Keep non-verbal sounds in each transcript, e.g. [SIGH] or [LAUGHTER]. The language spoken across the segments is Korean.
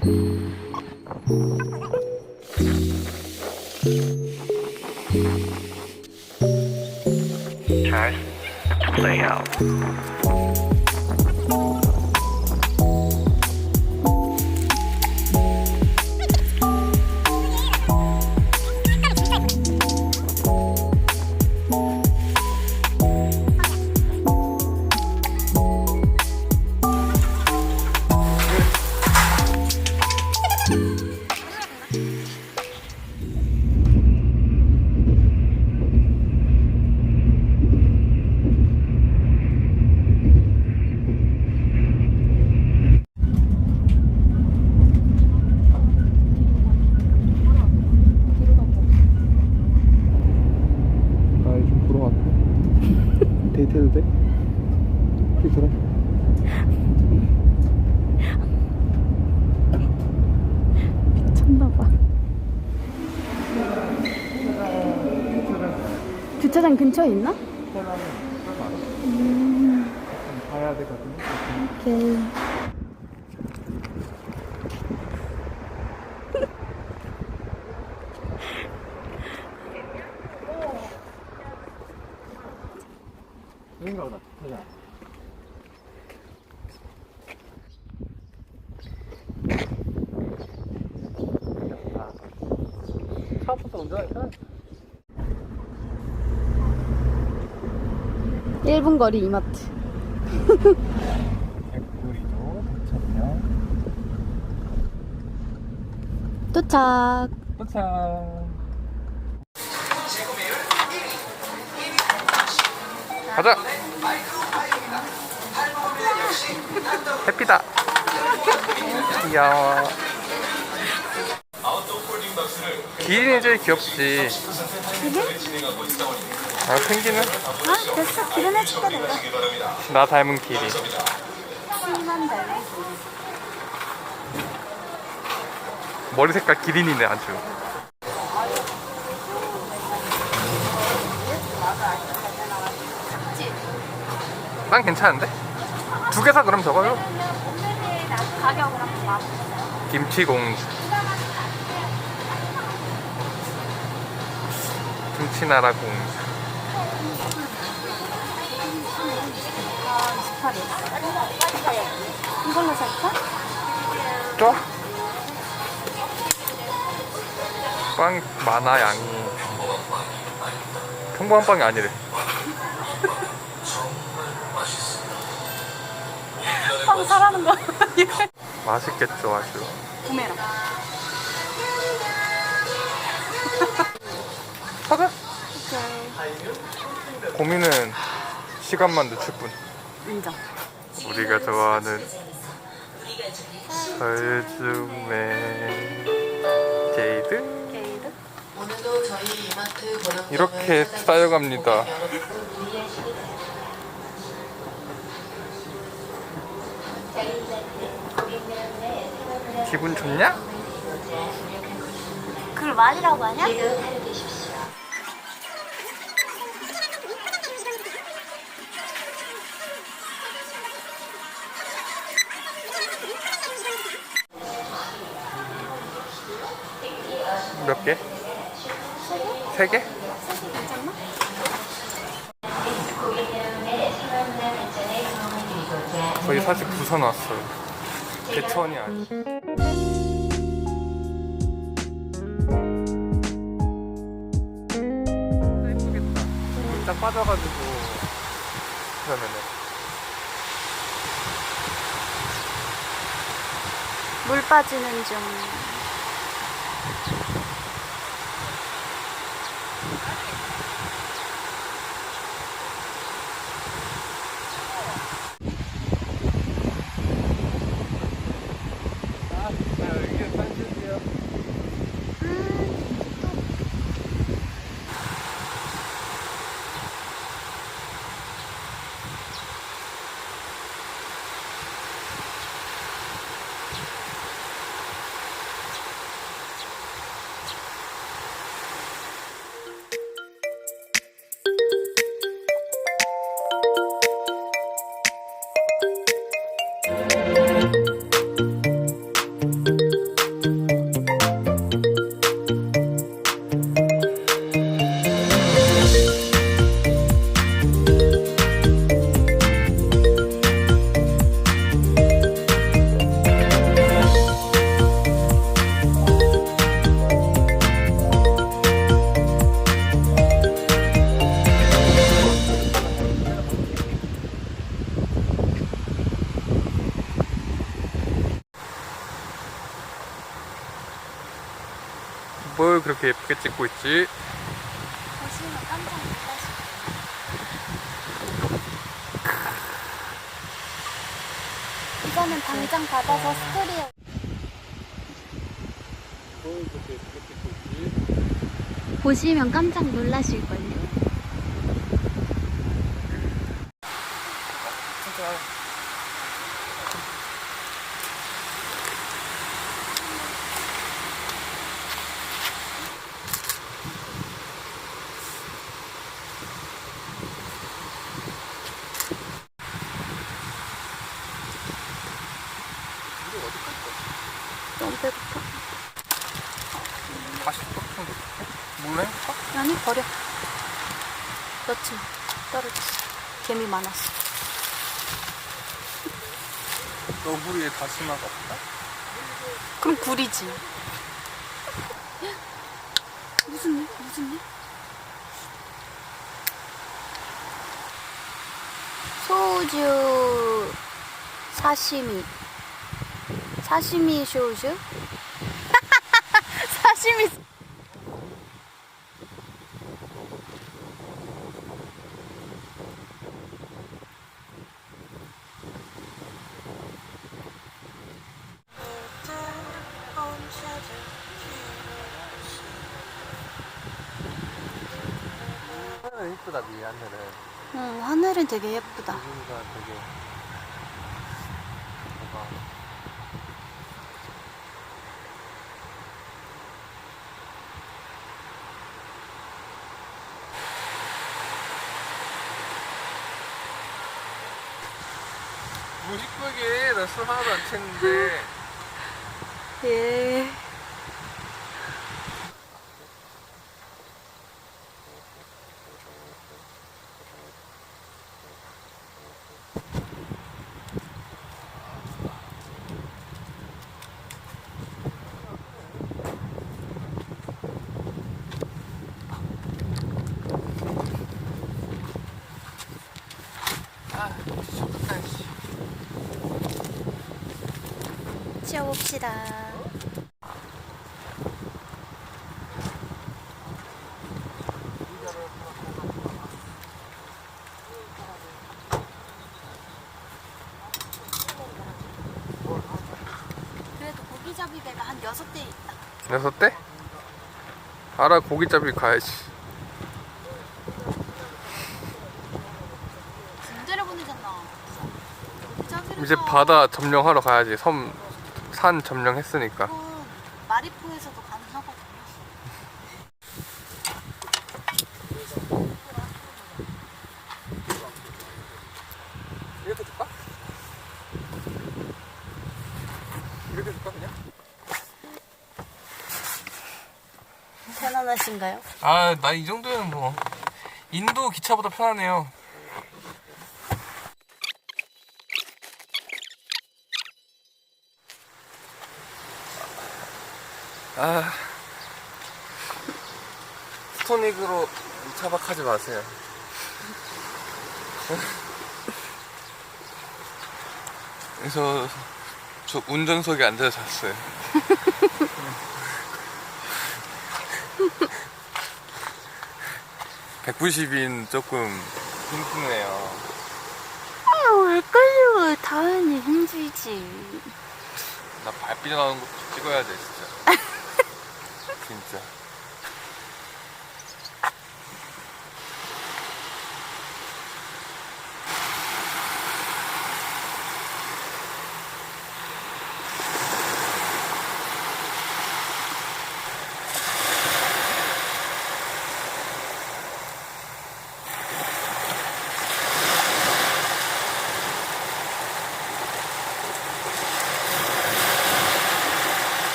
Test. Play out. 근처에 있나? 가야 되거든. 오케이. 여긴가 보다. 가자. 차부터 운전할까? 1분 거리 이마트. 백구리도 [LAUGHS] 도착이요. 도착. 도착. 가자. 해피다. 귀여워. 기린이 제일 귀엽지. 아, 펭귄은? 아, 됐어. 기름 해줄게, 내가. 나 닮은 기린. 심한데. 머리 색깔 기린이네, 아주. 난 괜찮은데? 두 개 사 그럼 적어요. 가격을 한번 봐. 김치공주. 김치나라 공주. 아, 28일. 이걸로 살까? 좋아. 빵 많아 양이. 평범한 빵이 아니래. 빵 사라는 거. 맛있겠죠 아주. 구매라. 사자. 오케이. 고민은 시간만 늦출 뿐. 인정. 우리가 좋아하는 설주메 제이드 게이드. 오늘도 저희 이마트 고령 이렇게 쌓여갑니다. 기분 좋냐? 그걸 말이라고 하냐? 세 개? 괜찮나? 저희 사실 부산 왔어요. 개천이 아니. 예쁘겠다. 물짝 빠져가지고 그러면은 물 빠지는 중. 이거는 당장 받아서 스토리에 예쁘게 찍고 있지? 보시면 깜짝 놀라실걸요. 너무 배고파. 다시 거 몰래? 아니 버려. 마. 떨어졌어. 개미 많았어. 너구리에 다시마가 없다? 그럼 구리지. 무슨 일? 무슨 일? 소주 사시미 사시미 소주 [LAUGHS] 사시미 하늘은 이쁘다 미 하늘은. 응 하늘은 되게 예쁘다. 여기가 되게 뭐 이쁘게 나술 하나도 안 챘는데. 예 치워봅시다. 그래도 고기잡이 배가 한 여섯 대 있다. 여섯 대? 알아 고기잡이 가야지. 군대를 보내잖아. 고기잡이를 이제 가. 바다 점령하러 가야지 섬 산 점령했으니까 그건 마리포에서도 가능하거든요 이렇게 줄까? 이렇게 줄까 그냥? 편안하신가요? 아나 이 정도면 뭐 인도 기차보다 편하네요 아 스토닉으로 차박하지 마세요 그래서 저 운전석에 앉아서 잤어요 [LAUGHS] 백 190인 조금 힘드네요. 아, 왜 끌려? 당연히 힘들지. 나 발 삐져 나오는 것도 찍어야 돼. 진짜.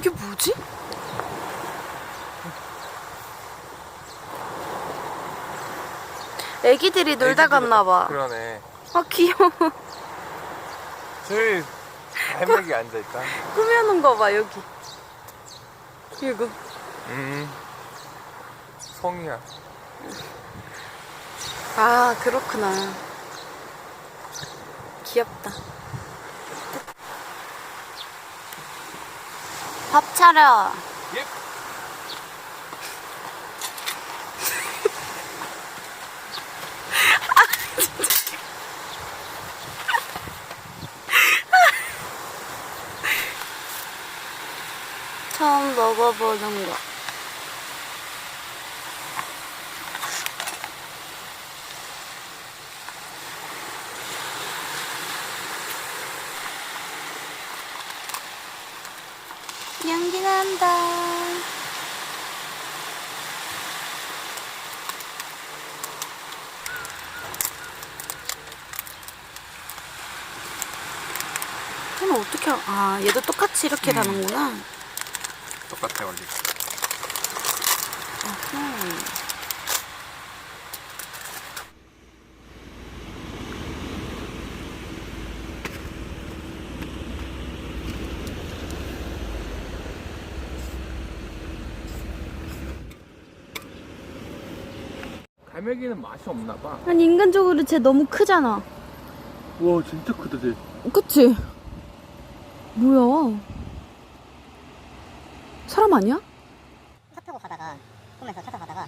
이게 뭐지? 애기들이 놀다 갔나 봐. 그러네. 아 귀여워. 저기 발맥이 앉아 있다. 꾸며놓은 거 봐 여기. 이거 음. 성이야. 아, 그렇구나. 귀엽다. 밥 차려. 예. [LAUGHS] 처음 먹어보는 거. 연기 난다. 그럼 어떻게, 알- 아, 얘도 똑같이 이렇게 가는구나. 똑같아 원리. 음. 갈매기는 맛이 없나 봐. 아니 인간적으로 쟤 너무 크잖아. 와 진짜 크다 쟤. 그치? 뭐야? 사람 아니야? 차 타고 가다가 보면서 차 타고 가다가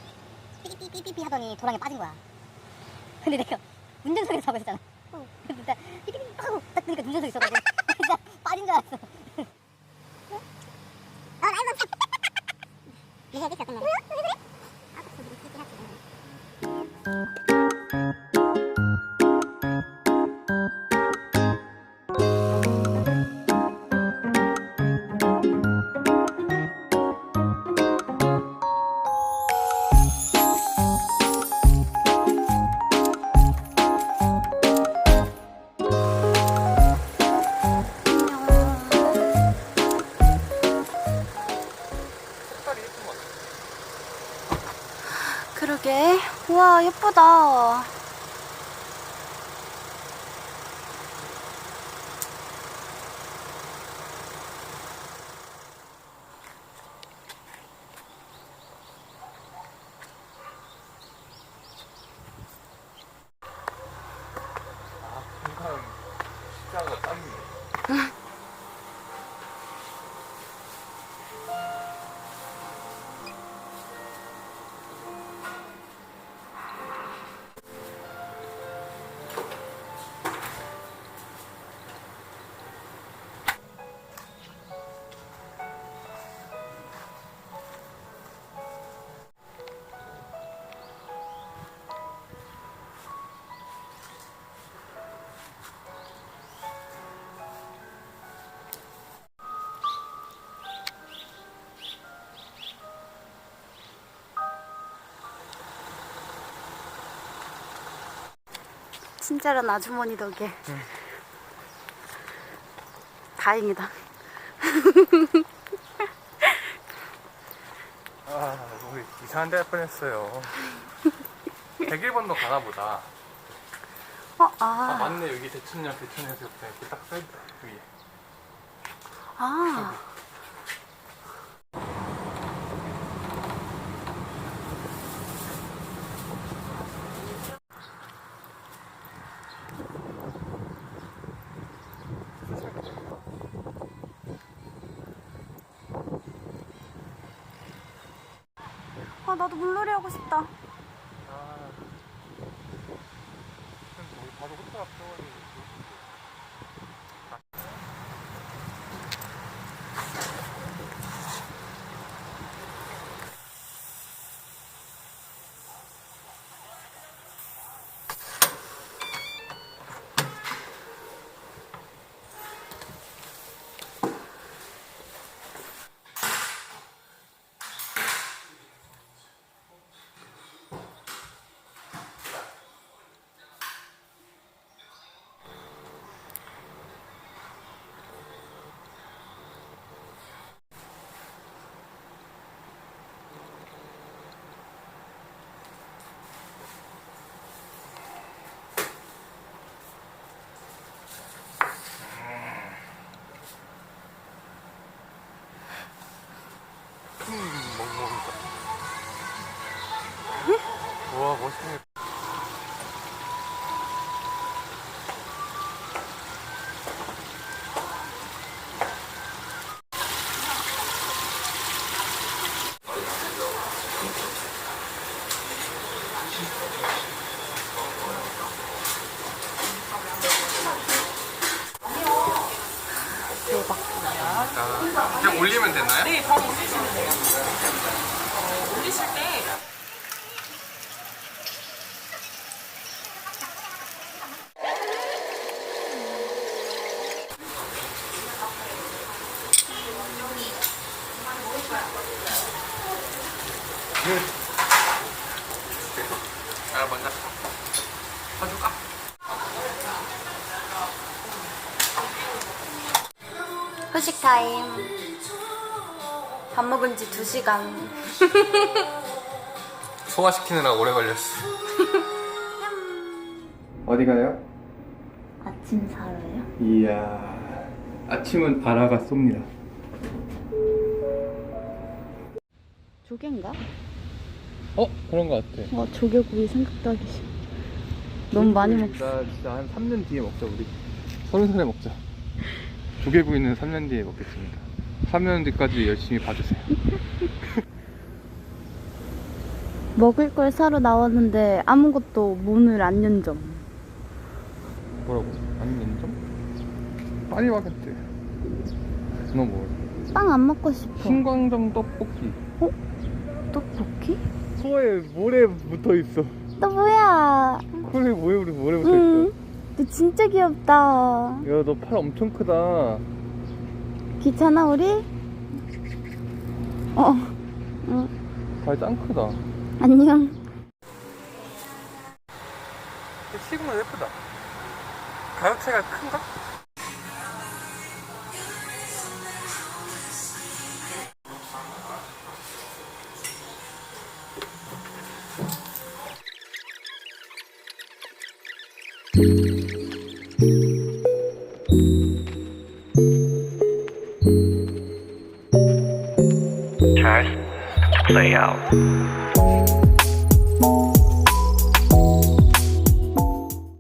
삐삐삐삐삐 하더니 도랑에 빠진 거야. 근데 내가 운전석에서 자고 있었잖아. 근데 진짜 삐삐삐 하고 딱 그러니까 운전석에 있어가지고 진짜 빠진 줄 알았어. 어, 알고 이게 어떤 말이야? 색깔이 친절한 아주머니 덕에. 다행이다. 아, 우리 이상한 데할 뻔했어요. 101번도 가나 보다. 어, 아, 아, 맞네. 여기 대천역 이렇게 딱 써있다. 위에. 아. 아, 자, 그냥 올리면 되나요? 네, 바로 올리시면 돼요. 어, 올리실 때 아, 먼저. 사줄까? 후식 타임. 밥 먹은 지 2시간. [LAUGHS] 소화시키느라 오래 걸렸어. [LAUGHS] 어디 가요? 아침 사러요? 이야 아침은 아라가 쏩니다 조개인가? 어? 그런 거 같아 어, 조개구이 생각도 하기 싫어. 너무 많이 먹나 진짜 한 3년 뒤에 먹자 우리 서른 살에 먹자 조개구이는 3년 뒤에 먹겠습니다 3년 뒤까지 열심히 봐주세요 [LAUGHS] 먹을 걸 사러 나왔는데 아무것도 문을 안 연점. 뭐라고? 아니 면점? 파리바게뜨 너 뭐? 빵안 먹고 싶어. 신광정 떡볶이 떡볶이? 코에 모래 붙어 있어 너 뭐야? 코에 모래 우리 모래 붙어 있어 응. 너 진짜 귀엽다. 야 너 팔 엄청 크다 귀찮아 우리? 어. 응. 팔짱 크다 안녕. 시그마 예쁘다. 가격차가 큰가?